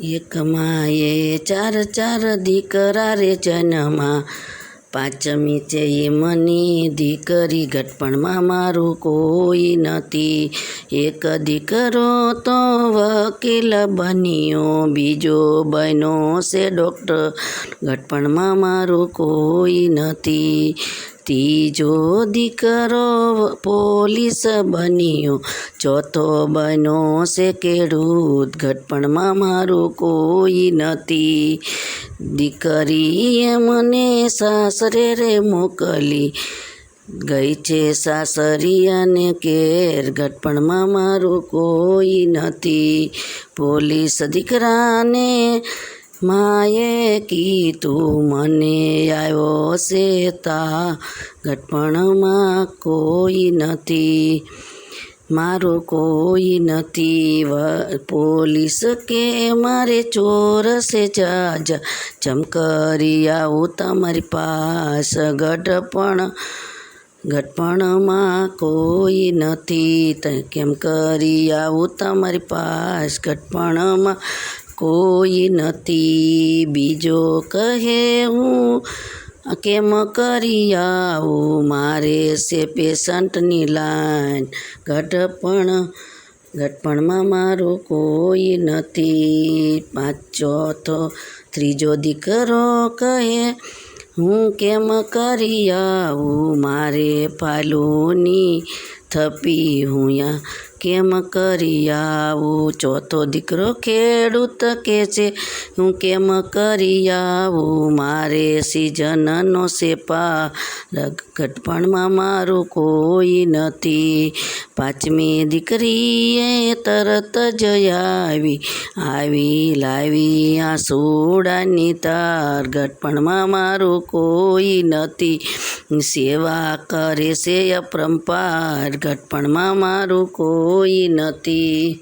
એક માએ ચાર ચાર દીકરા રે જન્મા પાંચમી છે એ મની દીકરી ઘટપણમાં મારું કોઈ નથી. એક દીકરો તો વકીલ બન્યો, બીજો બન્યો છે ડૉક્ટર ઘટપણમાં મારું કોઈ નથી. ત્રીજો દીકરો પોલીસ બન્યો. ચોથો બન્યો છે ખેડૂત. ઘટપણમાં મારું કોઈ નથી. દીકરીએ મને સાસરે રે મોકલી. ગઈ છે સાસરિયાને કેર ઘટપણમાં મારું કોઈ નથી. પોલીસ દીકરાને માએ કીધું, મને આવ્યો છે તા ઘટપણમાં કોઈ નથી, મારું કોઈ નથી પોલીસ કે મારે ચોર છે જજ, ચમકરી આવું તમારી પાસ ગઢપણ ઘટપણમાં કોઈ નથી કેમ કરી આવું તમારી પાસ ઘટપણમાં કોઈ નથી. બીજો કહે હું, કેમ કરી આવું? મારે છે પેશન્ટની લાઈન. ઘટપણ ઘટપણમાં મારું કોઈ નથી. પાંચ ચોથો ત્રીજો દીકરો કહે, હું કેમ કરી આવું? મારે ફાલુની થપી હુંયા કેમ કરી આવું? ચોથો દીકરો ખેડૂત કે છે? હું કેમ કરી આવું? મારે સિઝનનો સેપા ઘટપણમાં મારું કોઈ નથી. પાંચમી દીકરીએ તરત જ આવી આવી લાવી આ સોડાની તાર. ઘટપણમાં મારું કોઈ નથી. સેવા કરે છે અપરંપાર ઘટપણમાં મારું કોઈ નથી.